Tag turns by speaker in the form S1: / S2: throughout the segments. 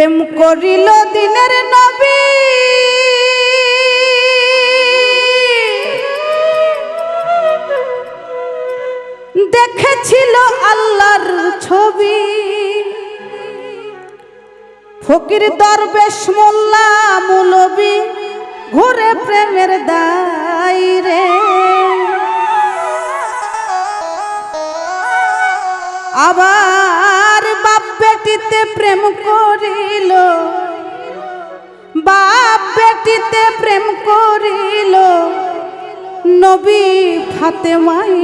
S1: প্রেম করিল দিনের নবী। দেখেছিল আল্লাহর ছবি। ফকির দরবেশ মোল্লা মুলবি ঘুরে প্রেমের দাইরে। আবার বেটিতে প্রেম করিল। বাপ বেটিতে প্রেম করিল। নবী ফাতেমাই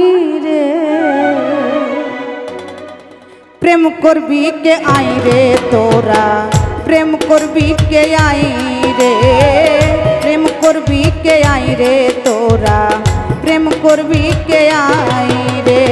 S1: রে। প্রেম করবি কে আই রে তোরা? প্রেম করবি কে আই রে? প্রেম করবি কে আই রে তোরা? প্রেম করবি কে আই রে?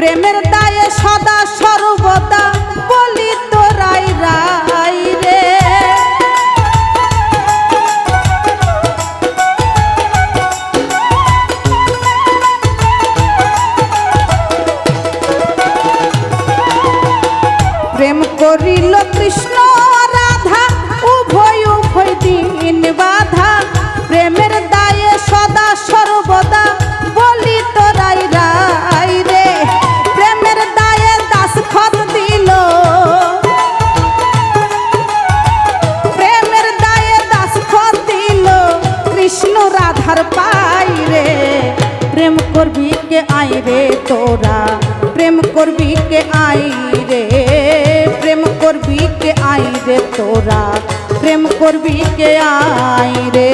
S1: প্রেমের দায়ে সদা তোরা প্রেম করবি কে আই রে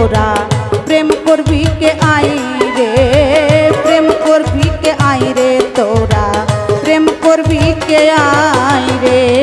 S1: তোরা। প্রেম করবি কে আই রে? প্রেম করবি কে আই রে তোরা? প্রেম করবি কে আই রে?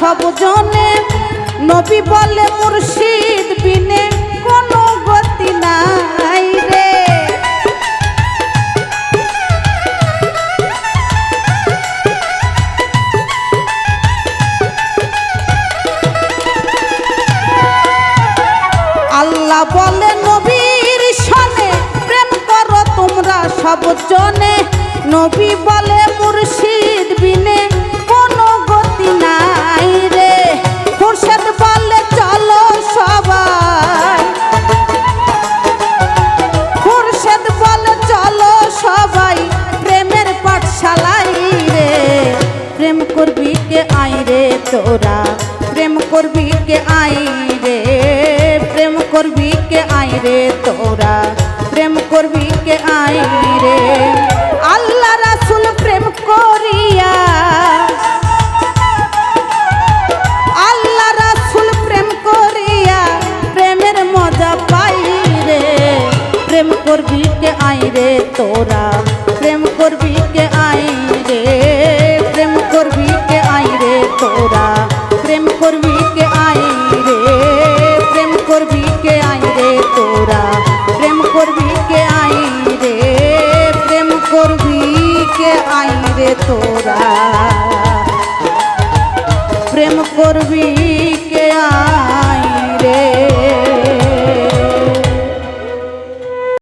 S1: সব জনে। নবী বলে মুর্শিদ বিনে কোনো গতি নাই রে। আল্লাহ বলে, নবীর সনে প্রেম করো তোমরা সব জনে। নবী বলে মুর্শিদ বিনে কে আই রে তোরা? প্রেম করবি কে আই রে? প্রেম করবি কে আই রে তোরা? প্রেম করবি কে আই রে? আল্লাহ রাসুল প্রেম করিয়া আল্লাহ রাসুল প্রেম করিয়া প্রেমের মজা পাই রে। প্রেম করবি কে আই রে তোরা? কে আই রে তোরা। প্রেম করবি